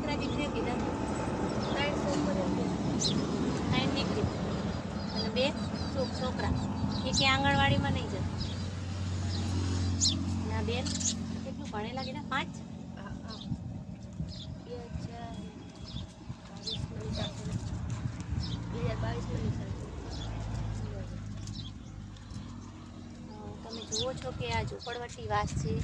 દીકરા દીકરી કીધા. ત્રણ છોકરીઓ ત્રણ અને બે છોકરા. એ કે આંગણવાડીમાં નહીં જતા. ના બેન કેટલું ભણેલા કીધા? પાંચ? છો કે આ ઝુંપડવટી વાસ છે,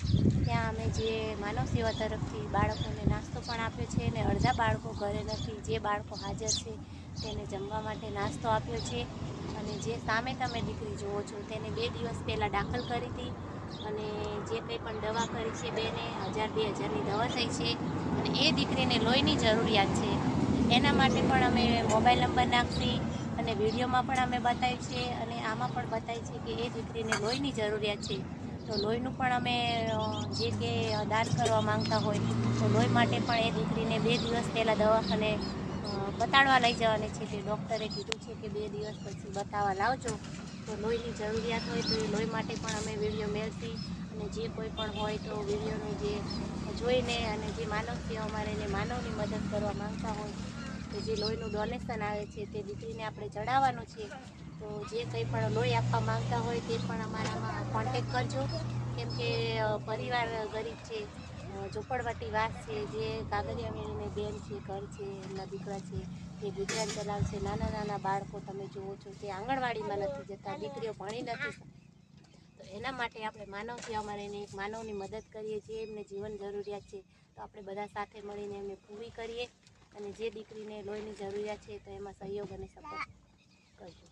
ત્યાં અમે જે માનવ સેવા તરફથી બાળકોને નાસ્તો પણ આપ્યો છે અને અડધા બાળકો ઘરે નથી, જે બાળકો હાજર છે તેને જમવા માટે નાસ્તો આપ્યો છે. અને જે સામે તમે દીકરી જુઓ છો તેને બે દિવસ પહેલાં દાખલ કરી હતી અને જે કંઈ પણ દવા કરી છે બેને હજાર બે હજારની દવા થઈ છે અને એ દીકરીને લોહીની જરૂરિયાત છે. એના માટે પણ અમે મોબાઈલ નંબર નાખી અને વિડીયોમાં પણ અમે બતાવ્યું છે અને આમાં પણ બતાવી છે કે એ દીકરીને લોહીની જરૂરિયાત છે. તો લોહીનું પણ અમે જે કે દાન કરવા માંગતા હોય, તો લોહી માટે પણ એ દીકરીને બે દિવસ પહેલાં દવાખાને બતાડવા લઈ જવાની છે. તે ડૉક્ટરે કીધું છે કે બે દિવસ પછી બતાવવા લાવજો. તો લોહીની જરૂરિયાત હોય તો એ લોહી માટે પણ અમે વીડિયો મેળવી અને જે કોઈ પણ હોય તો વિડીયોને જે જોઈને અને જે માનવ સેવા અમારે એને માનવની મદદ કરવા માંગતા હોય તો જે લોહીનું ડોનેશન આવે છે તે દીકરીને આપણે ચડાવવાનું છે, તો જે કંઈ પણ લોહી આપવા માંગતા હોય તે પણ અમારામાં કોન્ટેક કરજો. કેમ કે પરિવાર ગરીબ છે ઝોપડવાટી વાસ છે, જે મેળીને બેન છે, ઘર છે, એમના દીકરા છે તે ગુજરાન ચલાવશે નાના નાના બાળકો તમે જુઓ છો તે આંગણવાડીમાં નથી જતા, દીકરીઓ ભણી નથી તો એના માટે આપણે માનવ અમારે એને એક માનવની મદદ કરીએ છીએ, એમને જીવન જરૂરિયાત છે, તો આપણે બધા સાથે મળીને એમને પૂરી કરીએ. અને જે દીકરીને લોહીની જરૂરિયાત છે તો એમાં સહયોગ અને સપોર્ટ કરજો.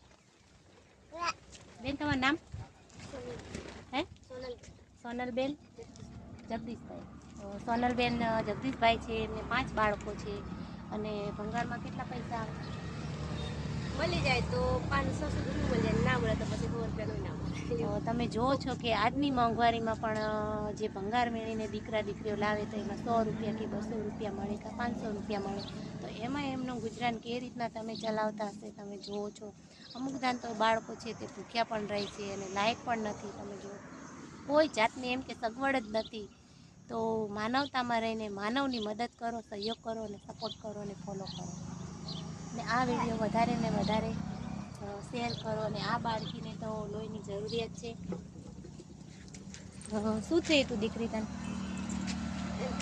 બેન, તમારું નામ? હે? સોનલ સોનલબેન જગદીશભાઈ. સોનલબેન જગદીશભાઈ છે, એમને પાંચ બાળકો છે અને ભંગારમાં કેટલા પૈસા મળી જાય તો પાંચસો સુધીનું મળી જાય ના મળે તો પછી સો રૂપિયાનું ના તો તમે જુઓ છો કે આજની મોંઘવારીમાં પણ જે ભંગાર મેળીને દીકરા દીકરીઓ લાવે તો એમાં સો રૂપિયા કે બસો રૂપિયા મળે કે પાંચસો રૂપિયા મળે. તો એમાં એમનું ગુજરાન કે રીતના તમે ચલાવતા હશે તમે જુઓ છો. અમુક દાન તો બાળકો છે તે ભૂખ્યા પણ રહે છે અને લાયક પણ નથી, તમે જુઓ. કોઈ જાતની એમ કે સગવડ જ નથી. તો માનવતામાં રહીને માનવની મદદ કરો, સહયોગ કરો અને સપોર્ટ કરો અને ફોલો કરો. ને આ વીડિયો વધારે ને વધારે શેર કરો અને આ બાળકીને તો લોહીની જરૂરિયાત છે. શું થયું તું દીકરી તને?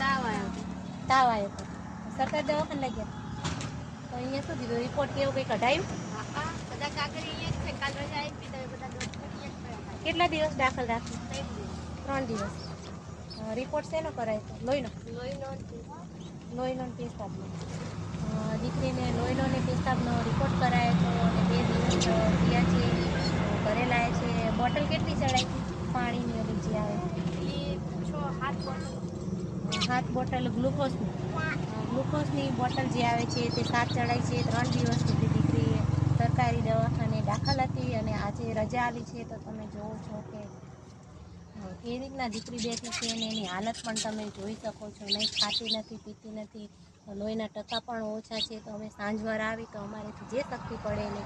તાવ આવ્યો તાવ આવ્યો હતો. સરકાર દવાખાને લઈ ગયા? તો અહીંયા શું કીધું? રિપોર્ટ કેવું કંઈ કઢાયું. કેટલા દિવસ દાખલ રાખ્યું ત્રણ દિવસ. રિપોર્ટ શેનો કરાય તો લોહીનો? લોહીનો લોહીનો પેશાબનો દીકરીને લોહીનો ને પેશાબનો રિપોર્ટ કરાયો થયા છે ઘરે છે, બોટલ કેટલી ચડાવી પાણીની ઓલી જે આવે. સાત બોટલ ગ્લુકોઝની ગ્લુકોઝની બોટલ જે આવે છે તે સાત ચડાઈ છે, ત્રણ દિવસ સુધી દીકરી સરકારી દવાખાને દાખલ હતી અને આજે રજા આવી છે, તો તમે જોવો છો કે એ રીતના દીકરી બેઠી છે અને એની હાલત પણ તમે જોઈ શકો છો. નહીં ખાતી નથી, પીતી નથી, લોહીના ટકા પણ ઓછા છે. તો અમે સાંજવાર આવી તો અમારેથી જે શક્તિ પડે એને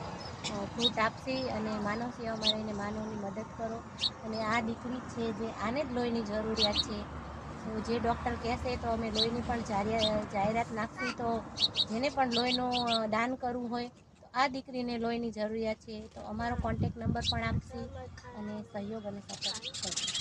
ફ્રૂટ આપશી અને માનવ સેવામાં રહીને માનવની મદદ કરો. અને આ દીકરી છે જે આને જ લોહીની જરૂરિયાત છે. તો જે ડૉક્ટર કહેશે તો અમે લોહીની પણ જાહેરાત નાખશું. તો જેને પણ લોહીનું દાન કરવું હોય, તો આ દીકરીને લોહીની જરૂરિયાત છે. તો અમારો કોન્ટેક નંબર પણ આપશે અને સહયોગ અને સપોર્ટ કરજો.